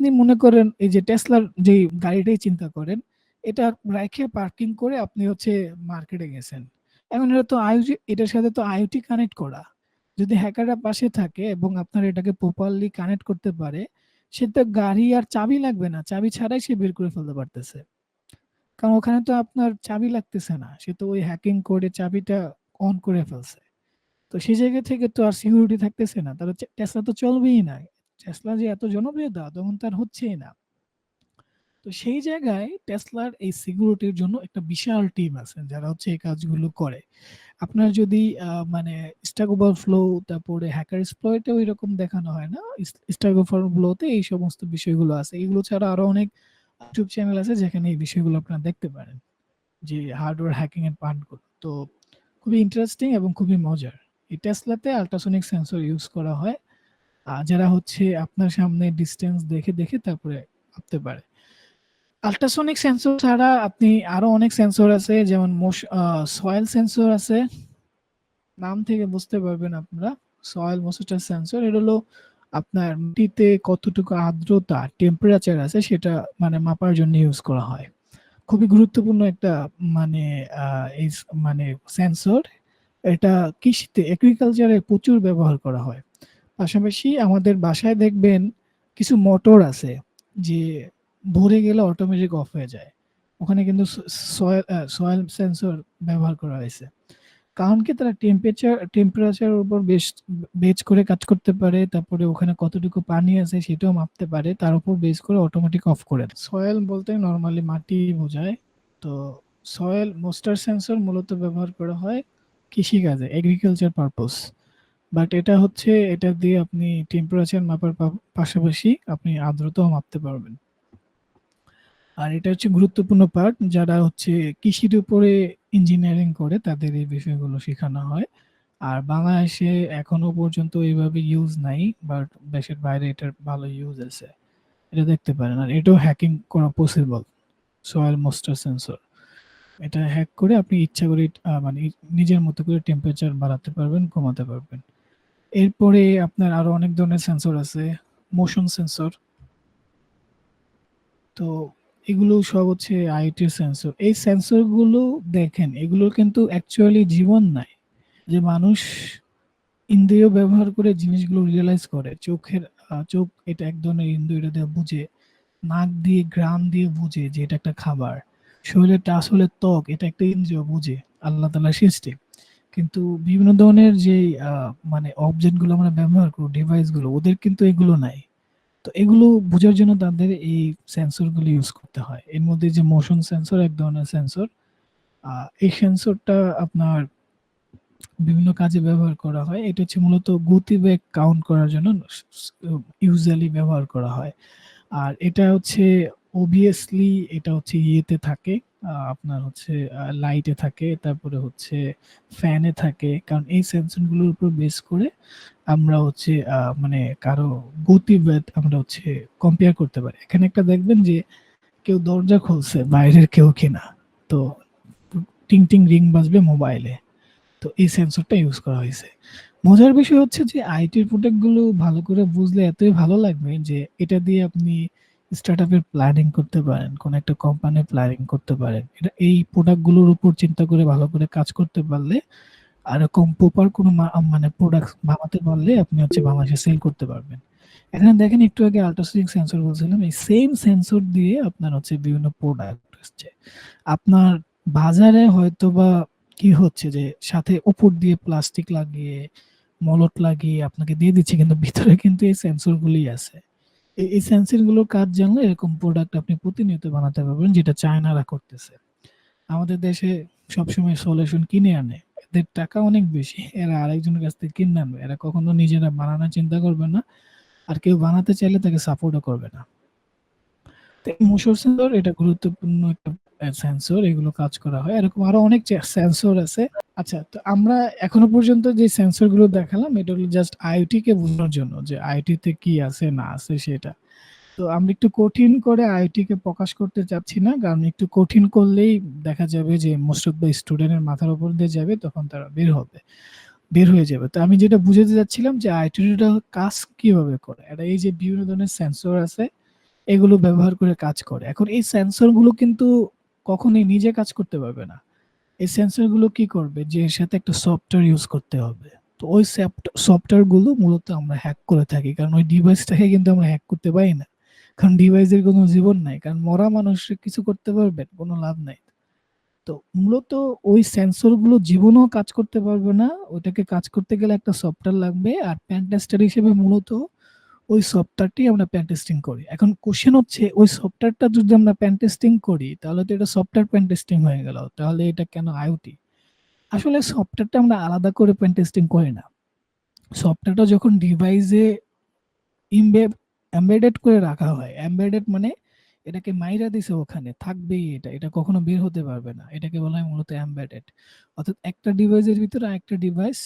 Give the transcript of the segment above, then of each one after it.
আপনি মনে করেন এই যে টেসলার যে গাড়িটাই চিন্তা করেন, এটা রাইখে পার্কিং করে আপনি হচ্ছে মার্কেটে গেছেন। এখন এটা তো আইওজি এটার সাথে তো আইওটি কানেক্ট করা। যদি হ্যাকাররা পাশে থাকে এবং আপনার এটাকে প্রপারলি কানেক্ট করতে পারে, সে তো গাড়ি আর চাবি লাগবে না। চাবি ছাড়াই সে বের করে ফেলতে পারতেছে। কারণ ওখানে তো আপনার চাবি লাগতেছে না। সে তো ওই হ্যাকিং করে চাবিটা অন করে ফেলছে। তো সেই জায়গা থেকে তো আর সিকিউরিটি থাকতেছে না। তাহলে টেসলা তো চলবেই না। টেসলা যে এত জনপ্রিয়তা, তখন তো আর হচ্ছেই না। তো সেই জায়গায় টেসলার এই সিকিউরিটির জন্য একটা বিশাল টিম আছে, যারা হচ্ছে এই কাজগুলো করে। আপনার যদি মানে স্ট্যাক ওভারফ্লো তারপরে হ্যাকার এক্সপ্লয়েট এও এরকম দেখানো হয় না? ইস স্ট্যাক ওভারফ্লো তে এই সমস্ত বিষয়গুলো আছে। এগুলো ছাড়া আরও অনেক ইউটিউব চ্যানেল আছে, যেখানে এই বিষয়গুলো আপনারা দেখতে পারেন। যে হার্ডওয়্যার হ্যাকিং এর পার্টগুলো। তো খুবই ইন্টারেস্টিং এবং খুবই মজার। এই টেসলাতে আল্ট্রাসনিক সেন্সর ইউজ করা হয়। যারা হচ্ছে আপনার সামনে ডিস্টেন্স দেখে, দেখে তারপরে মাপতে পারে। আল্ট্রাসনিক সেন্সর ছাড়া আপনি আরও অনেক সেন্সর আছে যেমন সয়েল সেন্সর আছে। নাম থেকে বুঝতে পারবেন আপনারা। সয়েল ময়েশ্চার সেন্সর এটা হলো আপনার মাটিতে কতটুকু আর্দ্রতা, টেম্পারেচার আছে সেটা মানে মাপার জন্য ইউজ করা হয়। খুবই গুরুত্বপূর্ণ একটা মানে এই মানে সেন্সর। এটা কৃষিতে এগ্রিকালচারে প্রচুর ব্যবহার করা হয়। পাশাপাশি আমাদের বাসায় দেখবেন কিছু মোটর আছে যে ভরে গেলে অটোমেটিক অফ হয়ে যায়। ওখানে কিন্তু সয়েল সয়েল সেন্সর ব্যবহার করা হয়েছে। কারণ কি তারা টেম্পারেচার এর উপর বেস বেজ করে কাজ করতে পারে। তারপরে ওখানে কতটুকু পানি আছে সেটাও মাপতে পারে। তার উপর বেস করে অটোমেটিক অফ করে সয়েল বলতে নর্মালি মাটি বোঝায়। তো সয়েল মোস্টার সেন্সর মূলত ব্যবহার করা হয় কৃষিকাজে, এগ্রিকালচার পারপোজ। বাট এটা হচ্ছে এটা দিয়ে আপনি টেম্পারেচার মাপার পাশাপাশি আপনি আর্দ্রতাও মাপতে পারবেন। আর এটা হচ্ছে গুরুত্বপূর্ণ পার্ট যারা হচ্ছে কৃষির উপরে ইঞ্জিনিয়ারিং করে তাদের এই বিষয়গুলো শিখানো হয়। আর বাংলাদেশে এখনও পর্যন্ত এইভাবে ইউজ নাই। বাট দেশের বাইরে এটার ভালো ইউজ আছে। এটা দেখতে পারেন। আর এটাও হ্যাকিং করা পসিবল। Soil moisture sensor. এটা হ্যাক করে আপনি ইচ্ছা করে মানে নিজের মতো করে টেম্পারেচার বাড়াতে পারবেন, কমাতে পারবেন। এরপরে আপনার আরও অনেক ধরনের সেন্সর আছে। Motion sensor. তো এগুলো সব হচ্ছে আইওটি সেন্সর। এই সেন্সরগুলো দেখেন এগুলোর কিন্তু অ্যাকচুয়ালি জীবন নাই। যে মানুষ ইন্দ্রিয় ব্যবহার করে জিনিসগুলো রিয়েলাইজ করে। চোখের চোখ এটা এক ধরনের ইন্দ্রিয়, এটা দিয়ে বুঝে। নাক দিয়ে গ্রাম দিয়ে বুঝে যে এটা একটা খাবার। শরীরের টাচ হলে ত্বক, এটা একটা ইন্দ্রিয়, বুঝে। আল্লাহ তালা সৃষ্টি। কিন্তু বিভিন্ন ধরনের আ মানে অবজেক্টগুলো আমরা ব্যবহার করি, ডিভাইসগুলো ওদের কিন্তু এগুলো নাই। তো এগুলো বোঝার জন্য তাদের এই সেন্সরগুলো ইউজ করতে হয়। এর মধ্যে যে মোশন সেন্সর এক ধরনের সেন্সর। এই সেন্সরটা আপনার বিভিন্ন কাজে ব্যবহার করা হয়। এটা হচ্ছে মূলত গতিবেগ কাউন্ট করার জন্য ইউজুয়ালি ব্যবহার করা হয়। আর এটা হচ্ছে obviously এটা হচ্ছে ইয়েতে থাকে। আপনার হচ্ছে লাইটে থাকে, তারপরে হচ্ছে ফ্যানে থাকে। কারণ এই সেন্সরগুলোর উপর বেস করে আমরা হচ্ছে মানে কারও গতিবেগ আমরা হচ্ছে কম্পেয়ার করতে পারি। এখানে একটা দেখবেন যে কেউ দরজা খুলছে বাইরের কেউ কিনা। তো টিং, টিং রিং বাজবে মোবাইলে। তো এই সেন্সরটা ইউজ করা হয়েছে মজার বিষয় হচ্ছে যে আইটির প্রোডাক্টগুলো ভালো করে বুঝলে এতই ভালো লাগবে যে এটা দিয়ে আপনি স্টার্টআপ এর প্ল্যানিং করতে পারেন। কোন একটা কোম্পানির প্ল্যানিং করতে পারেন। এটা এই প্রোডাক্টগুলোর উপর চিন্তা করে ভালো করে কাজ করতে পারলে আর প্রপার কোন মানে প্রোডাক্ট বানাতে পারলে আপনি হচ্ছে বাংলাদেশে সেল করতে পারবেন। এখানে দেখেন একটু আগে সেন্সর বলছিলাম। এই সেম সেন্সর দিয়ে আপনার হচ্ছে বিভিন্ন প্রোডাক্ট আসছে। আপনার বাজারে হয়তোবা কি হচ্ছে যে সাথে উপর দিয়ে প্লাস্টিক লাগিয়ে, মলট লাগিয়ে আপনাকে দিয়ে দিচ্ছে কিন্তু ভিতরে কিন্তু এই সেন্সর গুলোই আছে। এই, এই সেন্সরগুলোর কাজ জানলে এরকম প্রোডাক্ট আপনি প্রতিনিয়ত বানাতে পারবেন যেটা চায়নারা করতেছে। আমাদের দেশে সবসময় সলিউশন কিনে আনে। এদের টাকা অনেক বেশি। এরা আরেকজনের কাছ থেকে কিনে আনবে। এরা কখনো নিজেরা বানানোর চিন্তা করবে না। আর কেউ বানাতে চাইলে তাকে সাপোর্টও করবে না। তো সেন্সর এটা গুরুত্বপূর্ণ একটা সেন্সর এগুলো কাজ করা হয়। এরকম আরও অনেক সেন্সর আছে। আচ্ছা তো আমরা এখনও পর্যন্ত যে সেন্সরগুলো দেখালাম, এটা হলো জাস্ট আইওটি কে বোঝানোর জন্য যে আইওটি তে কি আছে, না আছে সেটা। তো আমরা একটু কঠিন করে আইওটি কে প্রকাশ করতে চাচ্ছি না। কারণ একটু কঠিন করলেই দেখা যাবে যে মোস্ট অফ দ্যা স্টুডেন্ট এর মাথার উপর দিয়ে যাবে, তখন তারা বের হবে। বের হয়ে যাবে। তো আমি যেটা বুঝাতে চাচ্ছিলাম যে আইওটিটা কাজ কীভাবে করে? এটা এই যে বিভিন্ন ধরনের সেন্সর আছে। এগুলো ব্যবহার করে কাজ করে। এখন এই সেন্সরগুলো কিন্তু কখনোই নিজে কাজ করতে পারবে না। এই সেন্সরগুলো কি করবে? যে এর সাথে একটা সফটওয়্যার ইউজ করতে হবে। তো ওই সফটওয়্যারগুলো মূলত আমরা হ্যাক করে থাকি। কারণ ওই ডিভাইসটাকে কিন্তু আমরা হ্যাক করতে পারি না। কারণ ডিভাইসের কোনো জীবন নাই। কারণ মরা মানুষ কিছু করতে পারবেন? কোনো লাভ নাই। তো মূলত ওই সেন্সরগুলো জীবনেও কাজ করতে পারবে না। ওটাকে কাজ করতে গেলে একটা সফটওয়্যার লাগবে। আর পেন টেস্টার হিসেবে মূলত ওই সফটওয়্যারটি আমরা পেন টেস্টিং করি। এখন কোশ্চেন হচ্ছে, ওই সফটওয়্যারটা যদি আমরা পেন টেস্টিং করি, তাহলে তো এটা সফটওয়্যার পেন টেস্টিং হয়ে গেল। তাহলে এটা কেন আইওটি? আসলে সফটওয়্যারটা আমরা আলাদা করে পেন টেস্টিং করি না। সফটওয়্যারটা যখন ডিভাইসে ইমবেব এমবেডেড করে রাখা হয়। এমবেডেড মানে এটাকে মাইরা দিছে ওখানে, থাকবেই এটা। এটা কখনো বের হতে পারবে না। এটাকে বলা হয় মূলত এমবেডেড। অর্থাৎ একটা ডিভাইসের ভিতরে আরেকটা ডিভাইস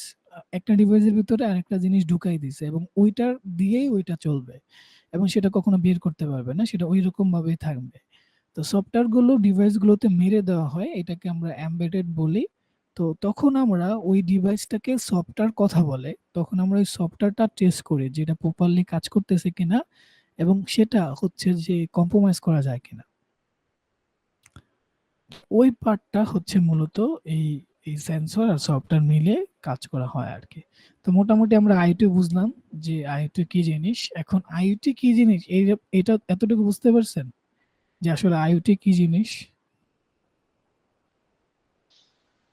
একটা ডিভাইসের ভিতরে আরেকটা জিনিস ঢুকাই দিছে এবং ওইটার দিয়েই ওইটা চলবে। এবং সেটা কখনো বের করতে পারবে না। সেটা ঐরকম ভাবেই থাকবে। তো সফটওয়্যারগুলো ডিভাইসগুলোতে মেরে দেওয়া হয়। এটাকে আমরা এমবেডেড বলি। তো তখন আমরা ওই ডিভাইসটাকে সফটওয়্যার কথা বলে। তখন আমরা ওই সফটওয়্যারটা টেস্ট করি যে এটা প্রপারলি কাজ করতেছে কিনা এবং সেটা হচ্ছে যে কম্প্রোমাইজ করা যায় কিনা। ওই পার্টটা হচ্ছে মূলত এই, এই সেন্সর আর সফটওয়্যার মিলে কাজ করা হয় আর কি তো মোটামুটি আমরা আইওটি বুঝলাম যে আইওটি কি জিনিস। এখন আইওটি কি জিনিস এই এটা এতটুকু বুঝতে পারছেন? যে আসলে আইওটি কি জিনিস?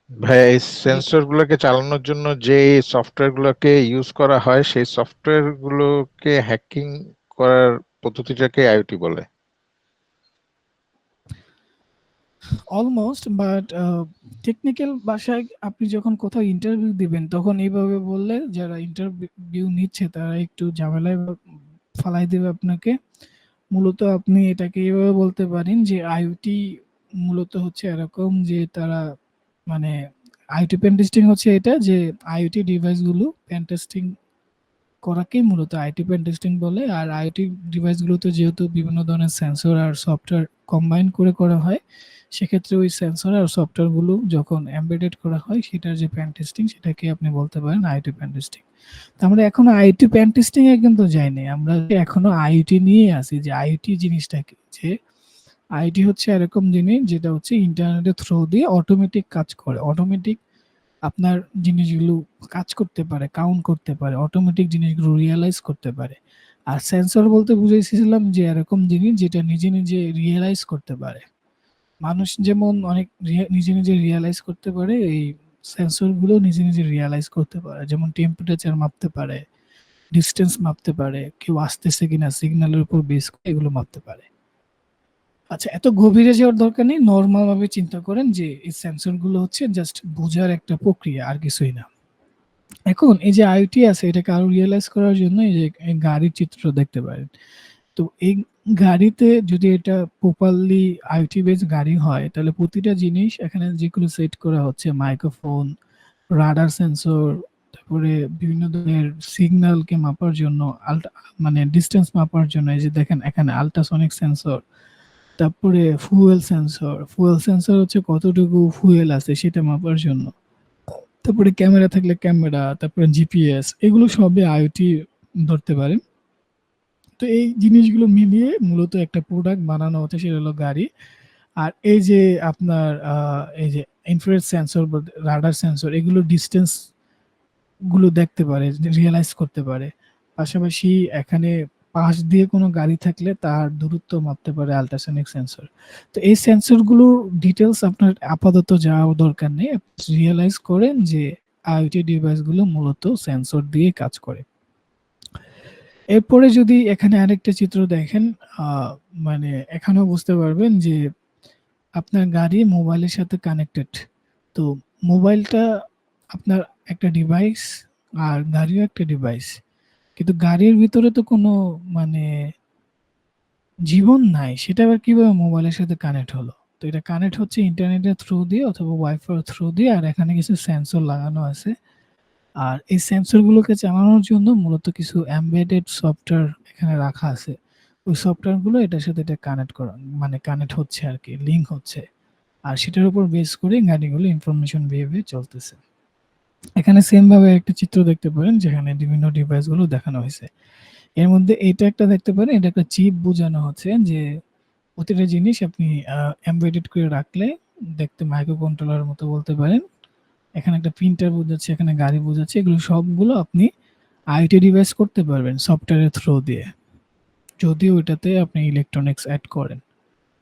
ভাইয়া, এই সেন্সর গুলোকে চালানোর জন্য যে সফটওয়্যার গুলোকে ইউজ করা হয়, সেই সফটওয়্যার গুলোকে হ্যাকিং করার পদ্ধতিটাকে আইওটি বলে। অলমোস্ট বাট টেকনিক্যাল ভাষায় আপনি যখন কোথাও ইন্টারভিউ দিবেন তখন এইভাবে বললে যারা ইন্টারভিউ নিচ্ছে তারা একটু ঝামেলায় ফালাই দেবে আপনাকে। মূলত আপনি এটাকে এভাবে বলতে পারেন যে আইওটি মূলত হচ্ছে এরকম যে তারা মানে আইটি পেন টেস্টিং হচ্ছে এটা যে আইওটি ডিভাইসগুলো পেন টেস্টিং করাকেই মূলত আইটি পেন টেস্টিং বলে। আর আইওটি ডিভাইসগুলোতে যেহেতু বিভিন্ন ধরনের সেন্সর আর সফটওয়্যার কম্বাইন করে করা হয়, সেক্ষেত্রে ওই সেন্সর আর সফটওয়্যারগুলো যখন এমবেডেড করা হয় সেটার যে পেন টেস্টিং সেটাকে আপনি বলতে পারেন আইটি পেন টেস্টিং। তো আমরা এখনও আইটি পেন টেস্টিং এ কিন্তু যাইনি। আমরা এখনও আইওটি নিয়েই আছি যে আইওটি জিনিসটা কি? যে আইটি হচ্ছে এরকম জিনিস যেটা হচ্ছে ইন্টারনেটের থ্রু দিয়ে অটোমেটিক কাজ করে। অটোমেটিক আপনার জিনিসগুলো কাজ করতে পারে, কাউন্ট করতে পারে, অটোমেটিক জিনিসগুলো রিয়েলাইজ করতে পারে। আর সেন্সর বলতে বুঝাইছিলাম যে এরকম জিনিস যেটা নিজে, নিজে রিয়েলাইজ করতে পারে। মানুষ যেমন অনেক নিজে, নিজে রিয়ালাইজ করতে পারে এই সেন্সরগুলো নিজে, নিজে রিয়ালাইজ করতে পারে। যেমন টেম্পারেচার মাপতে পারে, ডিসট্যান্স মাপতে পারে, কেউ আসতেছে কিনা সিগন্যালের উপর বেস করে এগুলো মাপতে পারে। আচ্ছা এত গভীরে যাওয়ার দরকার নেই। নরমাল ভাবে চিন্তা করেন যে এই সেন্সরগুলো হচ্ছে জাস্ট বোঝার একটা প্রক্রিয়া আর কিছুই না। এখন এই যে আইওটি আছে এটাকে আরও রিয়ালাইজ করার জন্য এই যে গাড়ির চিত্র দেখতে পারেন। তো এই গাড়িতে যদি এটা প্রপারলি আইটি বেস গাড়ি হয় তাহলে প্রতিটা জিনিস এখানে যেগুলো সেট করা হচ্ছে মাইক্রোফোন, রাডার সেন্সর, তারপরে বিভিন্ন ধরনের সিগন্যালকে মাপার জন্য আল্ট্রা মানে ডিস্টেন্স মাপার জন্য এই যে দেখেন এখানে আল্ট্রাসনিক সেন্সর, তারপরে ফুয়েল সেন্সর, ফুয়েল সেন্সর হচ্ছে কতটুকু ফুয়েল আছে সেটা মাপার জন্য। তারপরে ক্যামেরা থাকলে ক্যামেরা, তারপরে জিপিএস এগুলো সবই আইওটি ধরতে পারে। তো এই জিনিসগুলো মিলিয়ে মূলত একটা প্রোডাক্ট বানানো হচ্ছে সেটা হলো গাড়ি। আর এই যে আপনার এই যে ইনফ্রারেড সেন্সর বলতে রাডার সেন্সর এগুলো ডিসট্যান্সগুলো দেখতে পারে, রিয়েলাইজ করতে পারে। পাশাপাশি এখানে পাশ দিয়ে কোনো গাড়ি থাকলে তার দূরত্ব মাপতে পারে আল্ট্রাসনিক সেন্সর। তো এই সেন্সরগুলোর ডিটেলস আপনার আপাতত যাওয়ার দরকার নেই। রিয়েলাইজ করেন যে আইওটি ডিভাইসগুলো মূলত সেন্সর দিয়ে কাজ করে। এরপরে যদি এখানে আরেকটা চিত্র দেখেন মানে এখানেও বুঝতে পারবেন যে আপনার গাড়ি মোবাইলের সাথে কানেক্টেড। তো মোবাইলটা আপনার একটা ডিভাইস আর গাড়িও একটা ডিভাইস। কিন্তু গাড়ির ভিতরে তো কোনো মানে জীবন নাই। সেটা আবার কীভাবে মোবাইলের সাথে কানেক্ট হলো? তো এটা কানেক্ট হচ্ছে ইন্টারনেটের থ্রু দিয়ে অথবা ওয়াইফাই থ্রু দিয়ে, আর এখানে কিছু সেন্সর লাগানো আছে। আর এই সেন্সরগুলোকে চালানোর জন্য মূলত কিছু এমবেডেড সফটওয়্যার এখানে রাখা আছে। ওই সফটওয়্যারগুলো এটার সাথে এটা কানেক্ট করা মানে কানেক্ট হচ্ছে আর কি লিঙ্ক হচ্ছে। আর সেটার উপর বেস করে গাড়িগুলো ইনফরমেশন বেয়ে চলতেছে। এখানে সেম ভাবে একটা চিত্র দেখতে পারেন, যেখানে বিভিন্ন ডিভাইসগুলো দেখানো হয়েছে। এর মধ্যে এটা একটা দেখতে পারেন, এটা একটা চিপ বোঝানো হচ্ছে যে প্রতিটা জিনিস আপনি এমবেডেড করে রাখলে দেখতে মাইক্রো কন্ট্রোলার মতো বলতে পারেন এখানে একটা প্রিন্টার বোঝাচ্ছে, এখানে গাড়ি বোঝাচ্ছে, এগুলো সবগুলো আপনি আইটি ডিভাইস করতে পারবেন সফটওয়্যারের থ্রু দিয়ে। যদি ওইটাতে আপনি ইলেকট্রনিক্স অ্যাড করেন।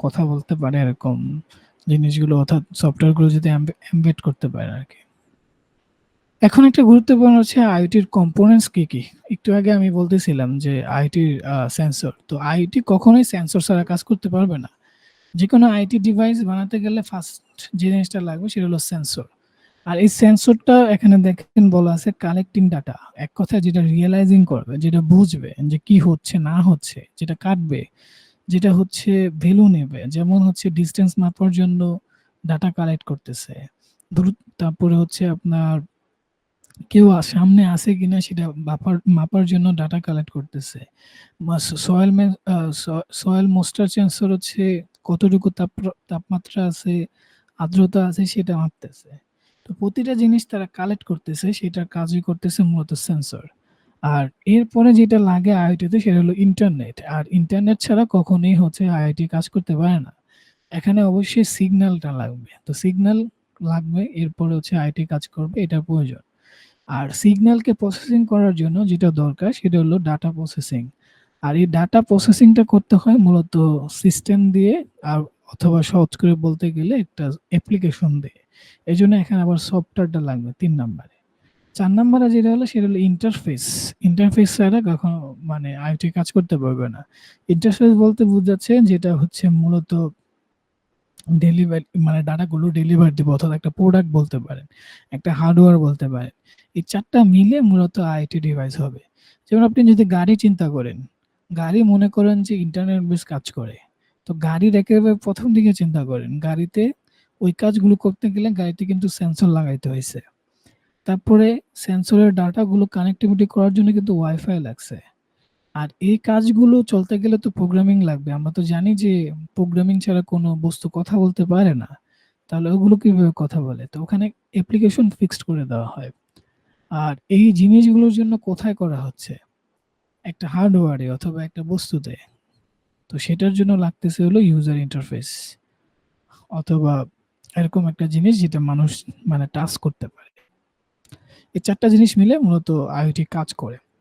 কথা বলতে পারে এরকম জিনিসগুলো, অর্থাৎ সফটওয়্যারগুলো যদি এমবেড করতে পারে আর কি। এখন একটা গুরুত্বপূর্ণ হচ্ছে আইটির কম্পোনেন্টস কি কি? একটু আগে আমি বলতেছিলাম যে আইটির সেন্সর তো আইটি কখনোই সেন্সর ছাড়া কাজ করতে পারবে না। যে কোনো আইটি ডিভাইস বানাতে গেলে ফার্স্ট যে জিনিসটা লাগবে, সেটা হলো সেন্সর আর এই সেন্সরটা এখানে দেখেন বলা আছে কালেক্টিং ডাটা এক কথায় যেটা রিয়েলাইজিং করবে, যেটা বুঝবে যে কি হচ্ছে, না হচ্ছে, যেটা কাটবে, যেটা হচ্ছে ভ্যালু নেবে, যেমন হচ্ছে ডিস্টেন্স মাপার জন্য ডাটা কালেক্ট করতেছে। তারপরে হচ্ছে আপনার কেউ সামনে আছে কিনা সেটা মাপার মাপার জন্য ডাটা কালেক্ট করতেছে। সয়েল সয়েল মোস্টার সেন্সর হচ্ছে কতটুকু তাপ- তাপমাত্রা আছে, আর্দ্রতা আছে সেটা মাপতেছে। তো প্রতিটা জিনিস তারা কালেক্ট করতেছে, সেটার কাজই করতেছে মূলত সেন্সর আর এরপরে যেটা লাগে আইওটিতে সেটা হলো ইন্টারনেট আর ইন্টারনেট ছাড়া কখনোই হচ্ছে আইআইটি কাজ করতে পারে না। এখানে অবশ্যই সিগন্যালটা লাগবে। তো সিগন্যাল লাগবে, এরপরে হচ্ছে আইটি কাজ করবে এটা প্রয়োজন। আর সিগন্যালকে প্রসেসিং করার জন্য যেটা দরকার, সেটা হলো ডাটা প্রসেসিং আর এই ডাটা প্রসেসিংটা করতে হয় মূলত সিস্টেম দিয়ে, আর অথবা সহজ করে বলতে গেলে একটা অ্যাপ্লিকেশন দিয়ে এই জন্য এখানে আবার সফটওয়্যারটা লাগবে তিন নাম্বারে। চার নাম্বারে যেটা হলো, সেটা হলো ইন্টারফেস ইন্টারফেস ছাড়া কখনো মানে আইটি কাজ করতে পারবে না। ইন্টারফেস বলতে বোঝাচ্ছে যেটা হচ্ছে মূলত ডেলিভারি মানে ডাটাগুলো ডেলিভার দেবে অর্থাৎ একটা প্রোডাক্ট বলতে পারেন, একটা হার্ডওয়্যার বলতে পারেন। এই চারটা মিলে মূলত আইটি ডিভাইস হবে। যেমন আপনি যদি গাড়ি চিন্তা করেন, গাড়ি মনে করেন যে ইন্টারনেট বেস কাজ করে। তো গাড়ির একেবারে প্রথম দিকে চিন্তা করেন, গাড়িতে ওই কাজগুলো করতে গেলে গাড়িতে কিন্তু সেন্সর লাগাইতে হয়েছে। তারপরে সেন্সরের ডাটাগুলো কানেক্টিভিটি করার জন্য কিন্তু ওয়াইফাই লাগছে। আর এই কাজগুলো চলতে গেলে তো প্রোগ্রামিং লাগবে। আমরা তো জানি যে প্রোগ্রামিং ছাড়া কোনো বস্তু কথা বলতে পারে না। তাহলে ওগুলো কীভাবে কথা বলে? তো ওখানে অ্যাপ্লিকেশন ফিক্সড করে দেওয়া হয়। আর এই জিনিসগুলোর জন্য কোথায় করা হচ্ছে? একটা হার্ডওয়্যারে অথবা একটা বস্তুতে। তো সেটার জন্য লাগতেছে হলো ইউজার ইন্টারফেস অথবা এরকম একটা জিনিস যেটা মানুষ মানে টাচ করতে পারে। এই চারটা জিনিস মিলে মূলত আইওটি কাজ করে।